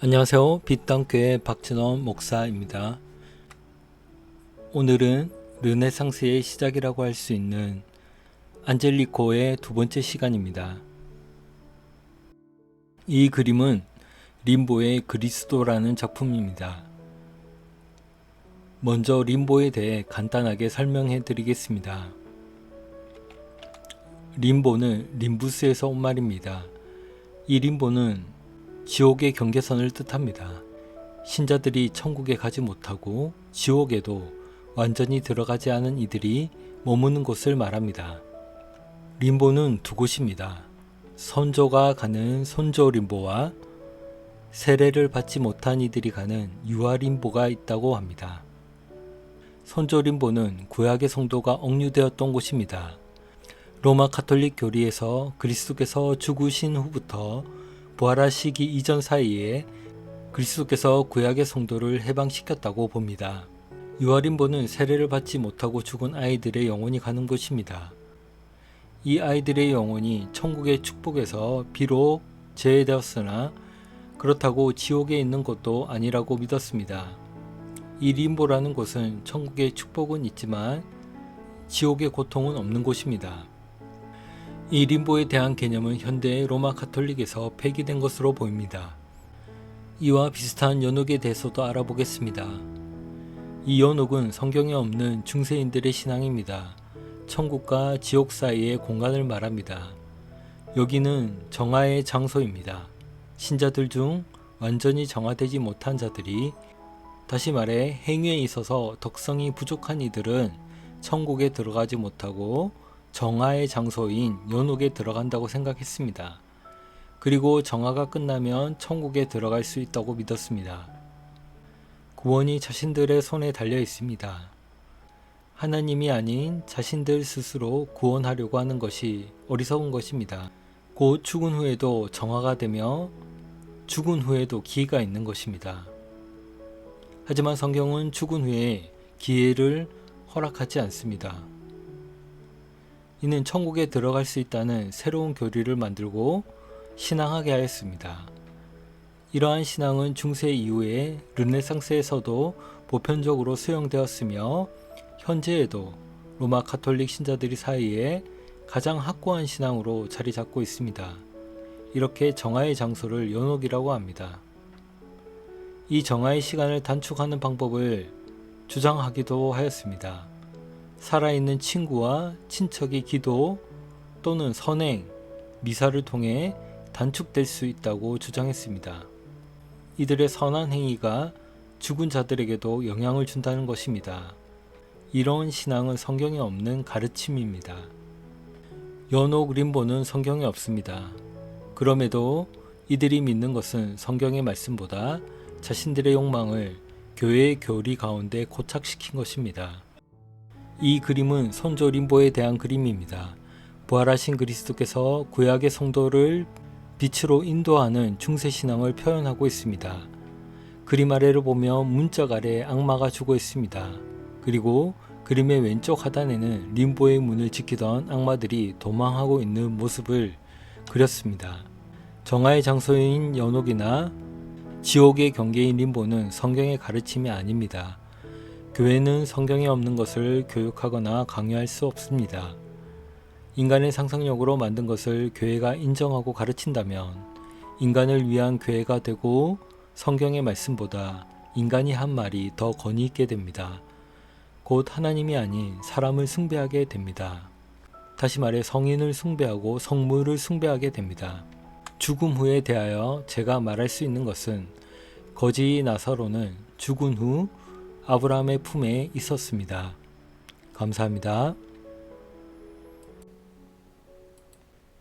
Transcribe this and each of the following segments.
안녕하세요. 빛땅교회 박진원 목사입니다. 오늘은 르네상스의 시작이라고 할 수 있는 안젤리코의 두 번째 시간입니다. 이 그림은 림보의 그리스도라는 작품입니다. 먼저 림보에 대해 간단하게 설명해 드리겠습니다. 림보는 림부스에서 온 말입니다. 이 림보는 지옥의 경계선을 뜻합니다. 신자들이 천국에 가지 못하고 지옥에도 완전히 들어가지 않은 이들이 머무는 곳을 말합니다. 림보는 두 곳입니다. 선조가 가는 선조 림보와 세례를 받지 못한 이들이 가는 유아 림보가 있다고 합니다. 선조 림보는 구약의 성도가 억류되었던 곳입니다. 로마 카톨릭 교리에서 그리스도께서 죽으신 후부터 부활하시기 이전 사이에 그리스도께서 구약의 성도를 해방시켰다고 봅니다. 유아림보는 세례를 받지 못하고 죽은 아이들의 영혼이 가는 곳입니다. 이 아이들의 영혼이 천국의 축복에서 비록 제외되었으나 그렇다고 지옥에 있는 것도 아니라고 믿었습니다. 이 림보라는 곳은 천국의 축복은 있지만 지옥의 고통은 없는 곳입니다. 이 림보에 대한 개념은 현대의 로마 카톨릭에서 폐기된 것으로 보입니다. 이와 비슷한 연옥에 대해서도 알아보겠습니다. 이 연옥은 성경에 없는 중세인들의 신앙입니다. 천국과 지옥 사이의 공간을 말합니다. 여기는 정화의 장소입니다. 신자들 중 완전히 정화되지 못한 자들이 다시 말해 행위에 있어서 덕성이 부족한 이들은 천국에 들어가지 못하고 정화의 장소인 연옥에 들어간다고 생각했습니다. 그리고 정화가 끝나면 천국에 들어갈 수 있다고 믿었습니다. 구원이 자신들의 손에 달려 있습니다. 하나님이 아닌 자신들 스스로 구원하려고 하는 것이 어리석은 것입니다. 곧 죽은 후에도 정화가 되며 죽은 후에도 기회가 있는 것입니다. 하지만 성경은 죽은 후에 기회를 허락하지 않습니다. 이는 천국에 들어갈 수 있다는 새로운 교리를 만들고 신앙하게 하였습니다. 이러한 신앙은 중세 이후에 르네상스에서도 보편적으로 수용되었으며 현재에도 로마 카톨릭 신자들이 사이에 가장 확고한 신앙으로 자리 잡고 있습니다. 이렇게 정화의 장소를 연옥이라고 합니다. 이 정화의 시간을 단축하는 방법을 주장하기도 하였습니다. 살아있는 친구와 친척의 기도 또는 선행, 미사를 통해 단축될 수 있다고 주장했습니다. 이들의 선한 행위가 죽은 자들에게도 영향을 준다는 것입니다. 이러한 신앙은 성경에 없는 가르침입니다. 연옥 림보는 성경에 없습니다. 그럼에도 이들이 믿는 것은 성경의 말씀보다 자신들의 욕망을 교회의 교리 가운데 고착시킨 것입니다. 이 그림은 선조 림보에 대한 그림입니다. 부활하신 그리스도께서 구약의 성도를 빛으로 인도하는 중세 신앙을 표현하고 있습니다. 그림 아래를 보면 문짝 아래 악마가 죽어 있습니다. 그리고 그림의 왼쪽 하단에는 림보의 문을 지키던 악마들이 도망하고 있는 모습을 그렸습니다. 정화의 장소인 연옥이나 지옥의 경계인 림보는 성경의 가르침이 아닙니다. 교회는 성경에 없는 것을 교육하거나 강요할 수 없습니다. 인간의 상상력으로 만든 것을 교회가 인정하고 가르친다면 인간을 위한 교회가 되고 성경의 말씀보다 인간이 한 말이 더 권위 있게 됩니다. 곧 하나님이 아닌 사람을 숭배하게 됩니다. 다시 말해 성인을 숭배하고 성물을 숭배하게 됩니다. 죽음 후에 대하여 제가 말할 수 있는 것은 거지 나사로는 죽은 후 아브라함의 품에 있었습니다. 감사합니다.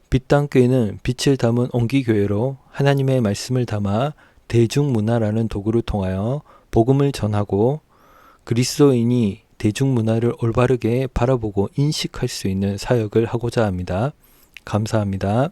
빛땅교회는 빛을 담은 옹기교회로 하나님의 말씀을 담아 대중문화라는 도구를 통하여 복음을 전하고 그리스도인이 대중문화를 올바르게 바라보고 인식할 수 있는 사역을 하고자 합니다. 감사합니다.